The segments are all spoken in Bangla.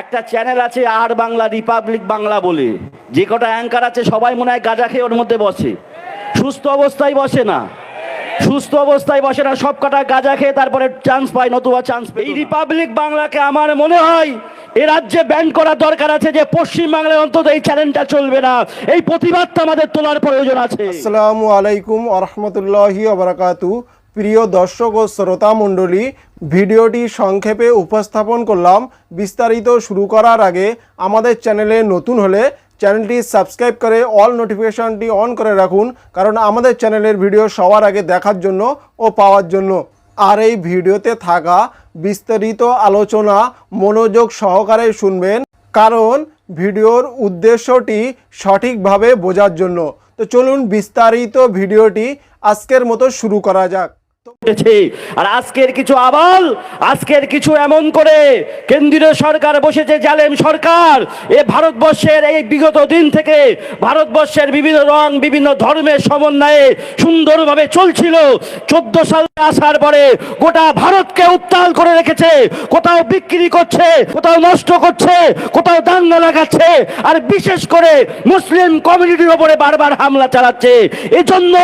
একটা চ্যানেল আছে আর বাংলা রিপাবলিক বাংলা বলে। যে কটা অ্যাঙ্কার আছে সবাই মনে হয় গাঁজা খেয়ে ওর মধ্যে বসে। সুস্থ অবস্থায় বসে না। সুস্থ অবস্থায় বসে না সব কটা গাঁজা খেয়ে তারপরে চান্স পায় নতুবা চান্স পায় এই রিপাবলিক বাংলাকে আমার মনে হয় এ রাজ্যে ব্যান করার দরকার আছে যে পশ্চিম বাংলায় অন্তত এই চ্যানেলটা চলবে না। এই প্রতিবাদটা আমাদের তোলার প্রয়োজন আছে। আসসালামু আলাইকুম আরহামতুল্লাহি আবরাকাতু প্রিয় দর্শক ও শ্রোতা মণ্ডলী, ভিডিওটি সংক্ষেপে উপস্থাপন করলাম। বিস্তারিত শুরু করার আগে আমাদের চ্যানেলে নতুন হলে চ্যানেলটি সাবস্ক্রাইব করে অল নোটিফিকেশনটি অন করে রাখুন, কারণ আমাদের চ্যানেলের ভিডিও সবার আগে দেখার জন্য ও পাওয়ার জন্য। আর এই ভিডিওতে থাকা বিস্তারিত আলোচনা মনোযোগ সহকারে শুনবেন, কারণ ভিডিওর উদ্দেশ্যটি সঠিকভাবে বোঝার জন্য। তো চলুন বিস্তারিত ভিডিওটি আজকের মতো শুরু করা যাক। উঠেছে আর আজকের কিছু আবাল, আজকের কিছু এমন করে কেন্দ্রীয় সরকার বসেছে, জালেম সরকার। এ ভারতবর্ষের এই বিগত দিন থেকে ভারতবর্ষের বিভিন্ন রং, বিভিন্ন ধর্মের সমন্বয়ে সুন্দরভাবে চলছিল। চোদ্দ সালে আসার পরে গোটা ভারতকে উত্তাল করে রেখেছে, কোথাও বিক্রি করছে, কোথাও নষ্ট করছে, কোথাও দাঙ্গা লাগাচ্ছে, আর বিশেষ করে মুসলিম কমিউনিটির ওপরে বারবার হামলা চালাচ্ছে। এজন্য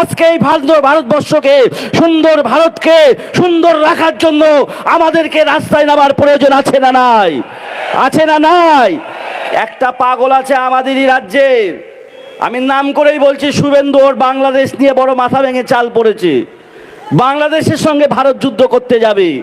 আজকে এই ভারত ভারতবর্ষকে সুন্দর ভারতকে সুন্দর রাখার জন্য আমাদেরকে রাস্তায় নামার প্রয়োজন আছে না নাই? আছে না নাই? একটা পাগল আছে আমাদেরই রাজ্যে। আমি নাম করেই বলছি, শুভেন্দু ওর বাংলাদেশ নিয়ে বড় মাথা ভেঙে চাল পড়েছে। বাংলাদেশের সঙ্গে ভারত যুদ্ধ করতে যাবে।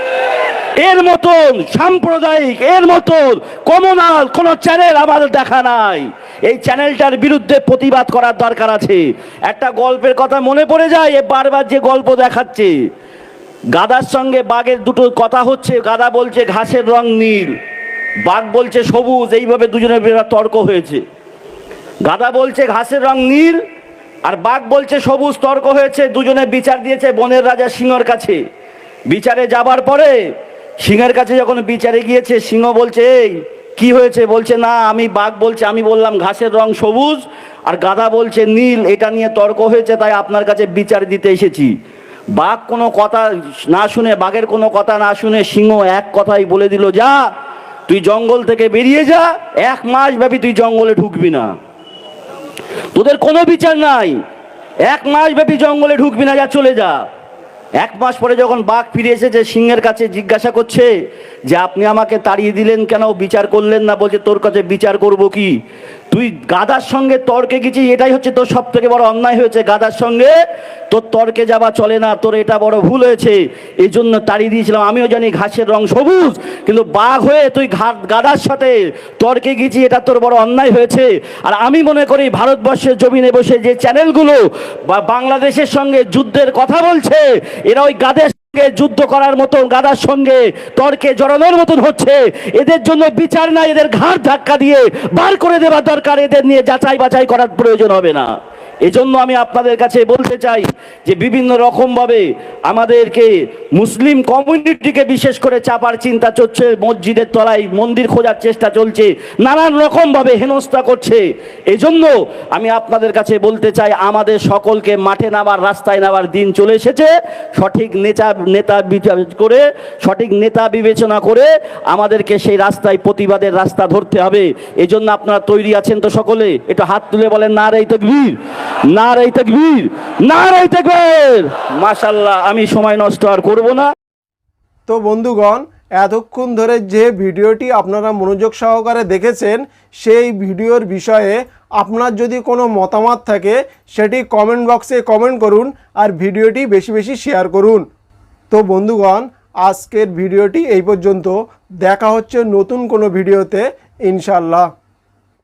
এর মতন সাম্প্রদায়িক, এর মতন কমনাল কোন চ্যানেল আমাদের দেখা নাই। এই চ্যানেলটার বিরুদ্ধে প্রতিবাদ করার দরকার আছে। একটা গল্পের কথা মনে পড়ে যায়, এ বারবার যে গল্প দেখাচ্ছে। গাদার সঙ্গে বাঘের দুটো কথা হচ্ছে, গাদা বলছে ঘাসের রং নীল, বাঘ বলছে সবুজ, এইভাবে দুজনের তর্ক হয়েছে। গাদা বলছে ঘাসের রং নীল, আর বাঘ বলছে সবুজ তর্ক হয়েছে, দুজনে বিচার দিয়েছে বনের রাজা সিংহর কাছে। বিচারে যাবার পরে সিংহের কাছে যখন বিচারে গিয়েছে, সিংহ বলছে, এই, কি হয়েছে? বলছে, না, আমি বাঘ বলছে, আমি বললাম ঘাসের রং সবুজ, আর গাধা বলছে নীল, এটা নিয়ে তর্ক হয়েছে, তাই আপনার কাছে বিচার দিতে এসেছি। বাঘ কোনো কথা না শুনে, বাঘের কোনো কথা না শুনে সিংহ এক কথাই বলে দিল, যা, তুই জঙ্গল থেকে বেরিয়ে যা, এক মাস ব্যাপী তুই জঙ্গলে ঢুকবি না। তোদের কোনো বিচার নাই। এক মাস ব্যাপী জঙ্গলে ঢুকবি না, যা, চলে যা। এক মাস পরে যখন বাঘ ফিরে এসেছে, সিংহের কাছে জিজ্ঞাসা করছে যে, আপনি আমাকে তাড়িয়ে দিলেন কেন? বিচার করলেন না? বলছে, তোর কাছে বিচার করব কি? তুই গাদার সঙ্গে তর্কে গেছিস, এটাই হচ্ছে তোর সব থেকে বড় অন্যায় হয়েছে। গাদার সঙ্গে তোর তর্কে যাওয়া চলে না, তোর এটা বড় ভুল হয়েছে। এই জন্য তাড়িয়ে দিয়েছিলাম। আমিও জানি ঘাসের রং সবুজ, কিন্তু বাঘ হয়ে তুই গাদার সাথে তর্কে গেছি এটা তোর বড় অন্যায় হয়েছে। আর আমি মনে করি ভারতবর্ষের জমিনে বসে যে চ্যানেলগুলো বা বাংলাদেশের সঙ্গে যুদ্ধের কথা বলছে, এরা ওই গাদের যুদ্ধ করার মতন, গাদার সঙ্গে তর্কে জড়ানোর মতন হচ্ছে। এদের জন্য বিচার নাই, এদের ঘাড় ধাক্কা দিয়ে বার করে দেওয়া দরকার, এদের নিয়ে যাচাই বাছাই করার প্রয়োজন হবে না। এজন্য আমি আপনাদের কাছে বলতে চাই যে বিভিন্ন রকমভাবে আমাদেরকে মুসলিম কমিউনিটিকে বিশেষ করে চাপার চিন্তা চলছে, মসজিদের তলায় মন্দির খোঁজার চেষ্টা চলছে, নানান রকমভাবে হেনস্থা করছে। এজন্য আমি আপনাদের কাছে বলতে চাই, আমাদের সকলকে মাঠে নামার, রাস্তায় নামার দিন চলে এসেছে। সঠিক নেতা নেতা করে, সঠিক নেতা বিবেচনা করে আমাদেরকে সেই রাস্তায় প্রতিবাদের রাস্তা ধরতে হবে। এজন্য আপনারা তৈরি আছেন তো সকলে? একটু হাত তুলে বলেন, না রে তকবীর। না রে তকবীর না রে তকবীর। মাশাল্লাহ আমি সময় নষ্ট আর করব না। তো বন্ধুগণ, এতক্ষণ ধরে যে ভিডিওটি আপনারা মনোযোগ সহকারে দেখেছেন, সেই ভিডিওর বিষয়ে আপনার যদি কোনো মতামত থাকে, সেটি কমেন্ট বক্সে কমেন্ট করুন আর ভিডিওটি বেশি বেশি শেয়ার করুন। তো বন্ধুগণ, আজকের ভিডিওটি এই পর্যন্ত। দেখা হচ্ছে নতুন কোনো ভিডিওতে ইনশাল্লাহ